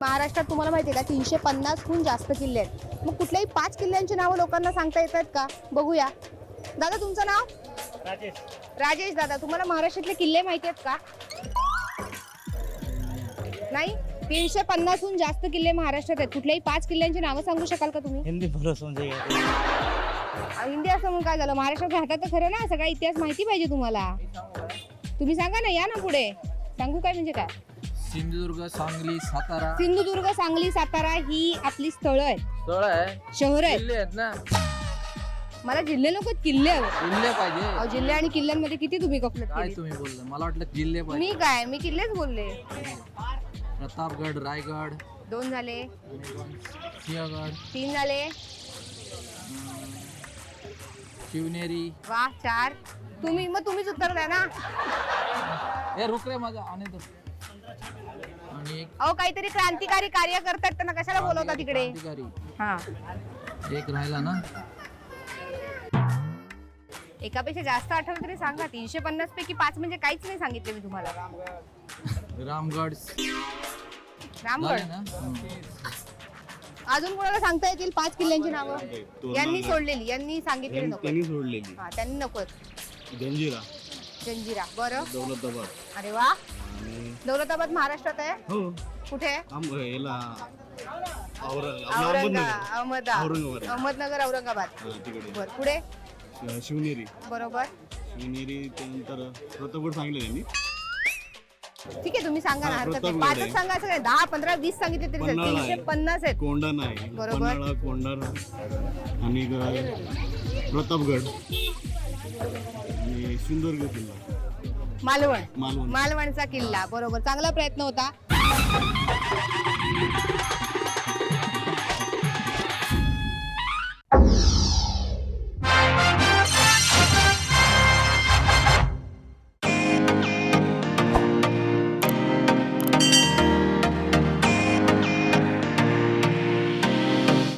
महाराष्ट्रात तुम्हाला माहिती आहे का तीनशे पन्नासहून जास्त किल्ले आहेत. मग कुठल्याही पाच किल्ल्यांची नावं लोकांना सांगता येतात का? बघूया. दादा तुमचं नाव? राजेश. राजेश दादा तुम्हाला महाराष्ट्रातले किल्ले माहिती आहेत का? नाही? तीनशे पन्नासहून जास्त किल्ले महाराष्ट्रात आहेत. कुठल्याही पाच किल्ल्यांची नावं सांगू शकाल का तुम्ही? हिंदी हिंदी असं म्हणून काय झालं? महाराष्ट्रात राहतात तर खरं ना सगळा इतिहास माहिती पाहिजे तुम्हाला. तुम्ही सांगा ना या ना पुढे. सांगू काय म्हणजे काय? सिंधुदुर्ग सांगली सातारा. सिंधुदुर्ग सांगली सातारा ही आपली स्थळं आहेत. स्थळ आहे. शहर आहेत. किल्ले आहेत ना? मला जिल्हे नको किल्ले हवे. किल्ले पाहिजे. जिल्हे आणि किल्ल्यांमध्ये किती तुम्ही गफलत काय केली? तुम्ही बोलला? मला वाटलं किल्ले पाहिजे. मी काय? मी किल्लेच बोलले. प्रतापगड रायगड. दोन झाले. सिंहगड. तीन झाले. शिवनेरी. वा चार. तुम्ही मग तुम्हीच उत्तर द्या ना. हे रुक रे माझा आणि तो आणि एक अहो काहीतरी क्रांतिकारी कार्य करतात त्यांना कशाला बोलवता तिकडे? क्रांतिकारी. हा. एक राहिला ना? एकापेक्षा जास्त आठवलं तरी सांगा तीनशे पन्नास पैकी पाच म्हणजे काहीच नाही सांगितले मी तुम्हाला. रामगड. रामगड? झाले ना? हम्म. अजून कोणाला सांगता येतील? पाच किल्ल्यांची नावं? यांनी सोडलेली यांनी सांगितलेली नको त्यांनी सोडलेली. हा त्यांनी नको जंजिरा. जंजिरा. बरं. दौलताबाद. अरे वा. दौलताबाद महाराष्ट्रात आहे? हो. कुठे? आहे आम याला औरंग आपलं औरंगा अहमदनगर. अहमदा. औरंगाबाद. अहमदनगर औरंगाबाद. हा, तिकडे. बर पुढे? शिवनेरी. बरोबर. शिवनेरी त्यानंतर प्रतापगड सांगितलं त्यांनी. ठीक आहे तुम्ही सांगा ना हा, हरकत नाही. प्रतापगड पाचच आहे. सांगा असं काय दहा पंधरा वीस सांगितले तरी चालेल. पन्हाळा तीनशे आहे. पन्नास आहेत. कोंढण आहे. बरोबर. पन्हाळा आणि ग- प्रतापगड. आणि सिंधुदुर्ग किल्ला. मालवण. मालवण. मालवणचा किल्ला. बरोबर. चांगला प्रयत्न होता.